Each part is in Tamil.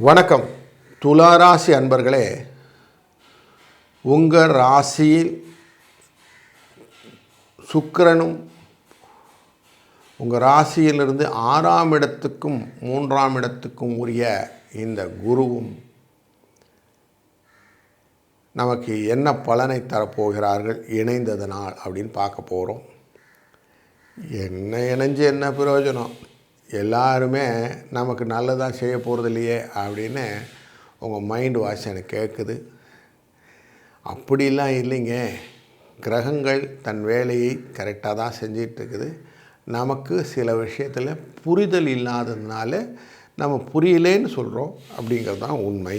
வணக்கம். துளாராசி அன்பர்களே உங்கள் ராசியில் சுக்கிரனும் உங்கள் ராசியிலிருந்து ஆறாம் இடத்துக்கும் மூன்றாம் இடத்துக்கும் உரிய இந்த குருவும் நமக்கு என்ன பலனை தரப்போகிறார்கள் இணைந்ததனால் அப்படின்னு பார்க்க போகிறோம் என்ன இணைஞ்சு என்ன பிரயோஜனம்? எல்லாருமே நமக்கு நல்லதாக செய்ய போகிறது இல்லையே அப்படின்னு உங்கள் மைண்ட் வாஷ் எனக்கு கேட்குது அப்படிலாம் இல்லைங்க. கிரகங்கள் தன் வேலையை கரெக்டாக தான் செஞ்சிட்டு இருக்குது நமக்கு சில விஷயத்தில் புரிதல் இல்லாததுனால நம்ம புரியலேன்னு சொல்கிறோம் அப்படிங்கிறது தான் உண்மை.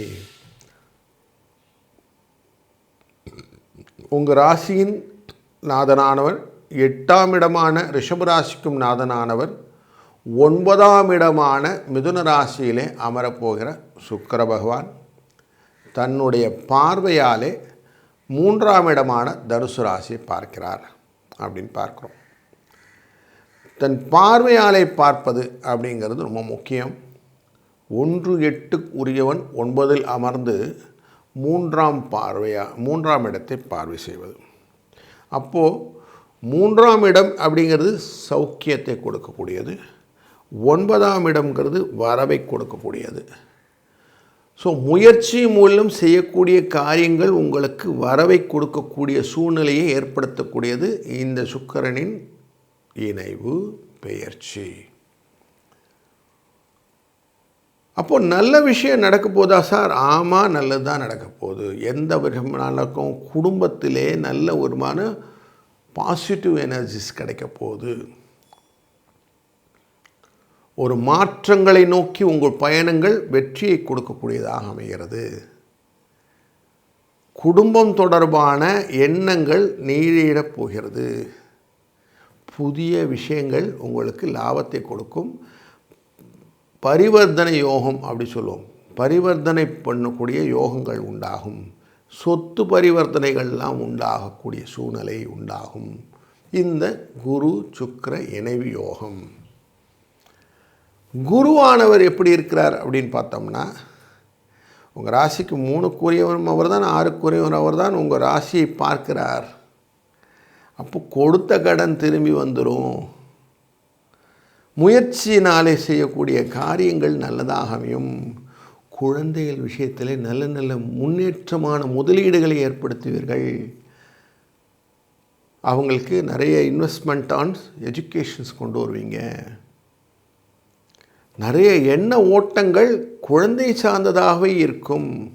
உங்கள் ராசியின் நாதனானவர் எட்டாம் இடமான ரிஷபராசிக்கும் நாதனானவர் ஒன்பதாம் இடமான மிதுன ராசியிலே அமரப்போகிற சுக்கர பகவான் தன்னுடைய பார்வையாலே மூன்றாம் இடமான தனுசு ராசியை பார்க்கிறார் அப்படின்னு பார்க்குறோம். தன் பார்வையாலே பார்ப்பது அப்படிங்கிறது ரொம்ப முக்கியம். ஒன்று எட்டு உரியவன் ஒன்பதில் அமர்ந்து மூன்றாம் பார்வையா மூன்றாம் இடத்தை பார்வை செய்வது. அப்போது மூன்றாம் இடம் அப்படிங்கிறது சௌக்கியத்தை கொடுக்கக்கூடியது. ஒன்பதாம் இடம்ங்கிறது வரவை கொடுக்கக்கூடியது. ஸோ முயற்சி மூலம் செய்யக்கூடிய காரியங்கள் உங்களுக்கு வரவை கொடுக்கக்கூடிய சூழ்நிலையை ஏற்படுத்தக்கூடியது இந்த சுக்கரனின் இணைவு பெயர்ச்சி. அப்போ நல்ல விஷயம் நடக்க போதா சார்? ஆமாம் நல்லது தான் நடக்க போகுது. எந்த விதமானக்கும் குடும்பத்திலே நல்ல ஒருமான பாசிட்டிவ் எனர்ஜிஸ் கிடைக்க போகுது. ஒரு மாற்றங்களை நோக்கி உங்கள் பயணங்கள் வெற்றியை கொடுக்கக்கூடியதாக அமைகிறது. குடும்பம் தொடர்பான எண்ணங்கள் நீரிடப் போகிறது. புதிய விஷயங்கள் உங்களுக்கு லாபத்தை கொடுக்கும். பரிவர்த்தனை யோகம் அப்படி சொல்லுவோம். பரிவர்த்தனை பண்ணக்கூடிய யோகங்கள் உண்டாகும். சொத்து பரிவர்த்தனைகள்லாம் உண்டாகக்கூடிய சூழ்நிலை உண்டாகும். இந்த குரு சுக்கர இணைவு யோகம். குருவானவர் எப்படி இருக்கிறார் அப்படின்னு பார்த்தோம்னா உங்கள் ராசிக்கு மூணுக்குரியவரும் அவர் தான் ஆறுக்குரியவர் அவர் தான் உங்கள் ராசியை பார்க்கிறார். அப்போ கொடுத்த கடன் திரும்பி வந்துடும் முயற்சியினாலே செய்யக்கூடிய காரியங்கள் நல்லதாக அமையும். குழந்தைகள் விஷயத்தில் நல்ல நல்ல முன்னேற்றமான முதலீடுகளை ஏற்படுத்துவீர்கள். அவங்களுக்கு நிறைய இன்வெஸ்ட்மெண்ட் ஆன் எஜுகேஷன்ஸ் கொண்டு வருவீங்க. நிறைய எண்ண ஓட்டங்கள் குழந்தை சார்ந்ததாகவே இருக்கும்.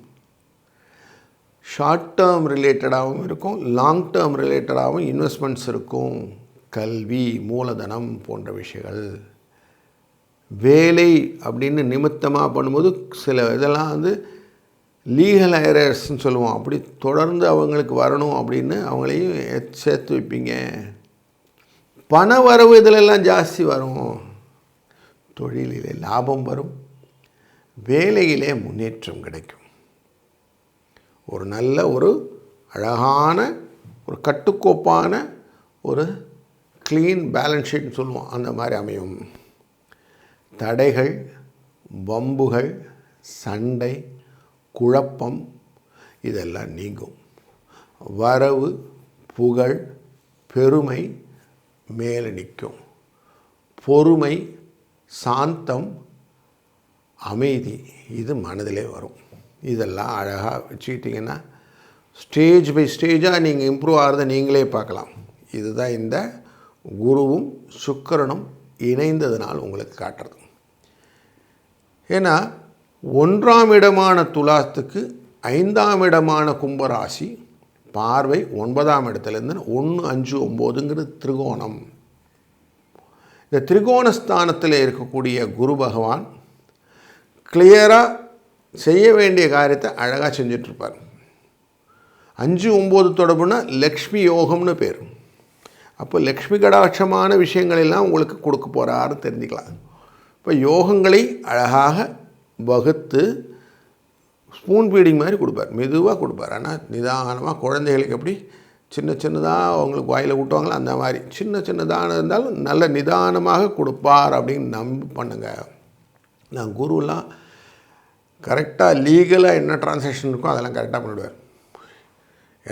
ஷார்ட் டேர்ம் ரிலேட்டடாகவும் இருக்கும். லாங் டேர்ம் ரிலேட்டடாகவும் இன்வெஸ்ட்மெண்ட்ஸ் இருக்கும். கல்வி மூலதனம் போன்ற விஷயங்கள். வேலை அப்படின்னு நிமித்தமாக பண்ணும்போது சில இதெல்லாம் வந்து லீகல் ஐரர்ஸ்ன்னு சொல்லுவோம். அப்படி தொடர்ந்து அவங்களுக்கு வரணும் அப்படின்னு அவங்களையும் சேர்த்து வைப்பீங்க. பண வரவு இதிலெல்லாம் ஜாஸ்தி வரும். தொழிலிலே லாபம் வரும் வேலையிலே முன்னேற்றம் கிடைக்கும். ஒரு நல்ல ஒரு அழகான ஒரு கட்டுக்கோப்பான ஒரு க்ளீன் பேலன்ஸ் ஷீட்னு சொல்லுவோம் அந்த மாதிரி அமையும். தடைகள் வம்புகள் சண்டை குழப்பம் இதெல்லாம் நீங்கும். வரவு புகழ் பெருமை மேலே நிற்கும். பொறுமை சாந்தம் அமைதி இது மனதிலே வரும். இதெல்லாம் அழகாக வச்சுக்கிட்டிங்கன்னா ஸ்டேஜ் பை ஸ்டேஜாக நீங்கள் இம்ப்ரூவ் ஆகிறத நீங்களே பார்க்கலாம். இதுதான் இந்த குருவும் சுக்கரனும் இணைந்ததுனால் உங்களுக்கு காட்டுறது. ஏன்னா ஒன்றாம் இடமான துலாத்துக்கு ஐந்தாம் இடமான கும்பராசி பார்வை ஒன்பதாம் இடத்துலேருந்து ஒன்று அஞ்சு ஒம்போதுங்கிறது திரிகோணம். இந்த திரிகோணஸ்தானத்தில் இருக்கக்கூடிய குரு பகவான் கிளியராக செய்ய வேண்டிய காரியத்தை அழகாக செஞ்சிட்ருப்பார். அஞ்சு ஒம்பது தொடர்புனா லக்ஷ்மி யோகம்னு பேர். அப்போ லக்ஷ்மி கடாட்சமான விஷயங்களெல்லாம் உங்களுக்கு கொடுக்க போகிறாருன்னு தெரிஞ்சுக்கலாம். இப்போ யோகங்களை அழகாக வகுத்து ஸ்பூன் ஃபீடிங் மாதிரி கொடுப்பார். மெதுவாக கொடுப்பார். ஆனால் நிதானமாக குழந்தைகளுக்கு எப்படி சின்ன சின்னதாக அவங்களுக்கு வாயில் விட்டுவாங்களோ அந்த மாதிரி. சின்ன சின்னதாக இருந்தாலும் நல்ல நிதானமாக கொடுப்பார் அப்படின்னு நம்பி பண்ணுங்க. நான் குருலாம் கரெக்டாக லீகலாக என்ன டிரான்சாக்ஷன் இருக்கோ அதெல்லாம் கரெக்டாக பண்ணிவிடுவார்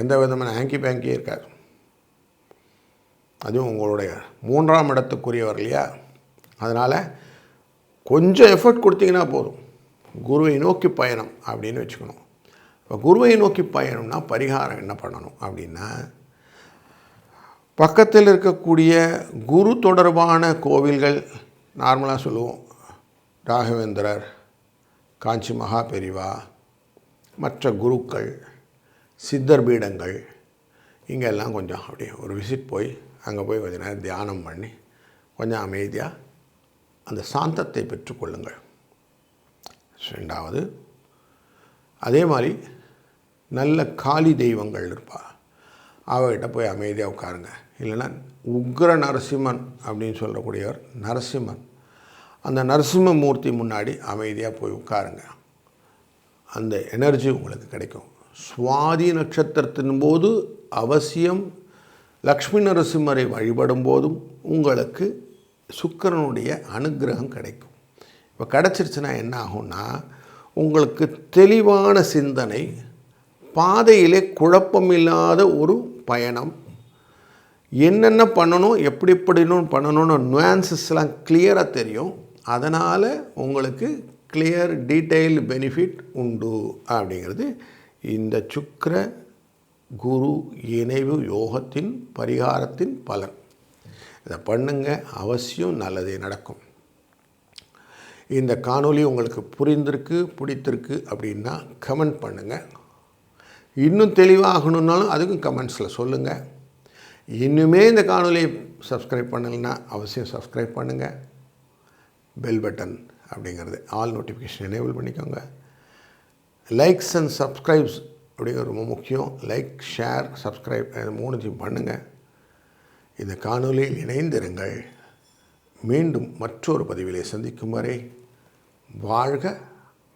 எந்த விதமான ஆங்கி பேங்கி இருக்கார் அதுவும் உங்களுடைய மூன்றாம் இடத்துக்குரியவர் இல்லையா? அதனால் கொஞ்சம் எஃபர்ட் கொடுத்தீங்கன்னா போதும். குருவை நோக்கி பயணம் அப்படின்னு வச்சுக்கணும். இப்போ குருவை நோக்கி பயணம்னா பரிகாரம் என்ன பண்ணணும் அப்படின்னா பக்கத்தில் இருக்கக்கூடிய குரு தொடர்பான கோவில்கள் நார்மலாக சொல்லுவோம் ராகவேந்திரர் காஞ்சி மகா பெரிவா மற்ற குருக்கள் சித்தர் பீடங்கள் இங்கெல்லாம் கொஞ்சம் அப்படியே ஒரு விசிட் போய் அங்கே போய் கொஞ்ச நேரம் தியானம் பண்ணி கொஞ்சம் அமைதியாக அந்த சாந்தத்தை பெற்றுக்கொள்ளுங்கள். ரெண்டாவது அதே மாதிரி நல்ல காளி தெய்வங்கள் இருப்பா. அவகிட்ட போய் அமைதியாக உட்காருங்க. இல்லைன்னா உக்ர நரசிம்மன் அப்படின்னு சொல்லக்கூடியவர் நரசிம்மன். அந்த நரசிம்மமூர்த்தி முன்னாடி அமைதியாக போய் உட்காருங்க. அந்த எனர்ஜி உங்களுக்கு கிடைக்கும். சுவாதி நட்சத்திரத்தின் போது அவசியம் லக்ஷ்மி நரசிம்மரை வழிபடும் போதும் உங்களுக்கு சுக்கிரனுடைய அனுக்கிரகம் கிடைக்கும். இப்போ கிடச்சிருச்சுன்னா என்ன ஆகும்னா உங்களுக்கு தெளிவான சிந்தனை பாதையிலே குழப்பமில்லாத ஒரு பயணம். என்னென்ன பண்ணணும் எப்படி எப்படினும் பண்ணணும்னு நுவான்சஸ்லாம் கிளியராக தெரியும். அதனால் உங்களுக்கு கிளியர் டீட்டெயில் பெனிஃபிட் உண்டு அப்படிங்கிறது இந்த சுக்கர குரு இணைவு யோகத்தின் பரிகாரத்தின் பலன். இதை பண்ணுங்க அவசியம் நல்லதே நடக்கும். இந்த காணொளி உங்களுக்கு புரிந்திருக்கு பிடித்திருக்கு அப்படின்னா கமெண்ட் பண்ணுங்கள் இன்னும் தெளிவாகணுன்னாலும் அதுக்கும் கமெண்ட்ஸில் சொல்லுங்கள் இன்னுமே இந்த காணொலியை சப்ஸ்கிரைப் பண்ணலைன்னா அவசியம் சப்ஸ்கிரைப் பண்ணுங்கள் பெல் பட்டன் அப்படிங்கிறது ஆல் நோட்டிஃபிகேஷன் எனேபிள் பண்ணிக்கோங்க. லைக்ஸ் அண்ட் சப்ஸ்கிரைப்ஸ் அப்படிங்கிறது ரொம்ப முக்கியம். லைக் ஷேர் சப்ஸ்கிரைப் இது மூணுத்தையும் பண்ணுங்கள் இந்த காணொலியில் இணைந்திருங்கள். மீண்டும் மற்றொரு பதிவிலே சந்திக்கும் வரை வாழ்க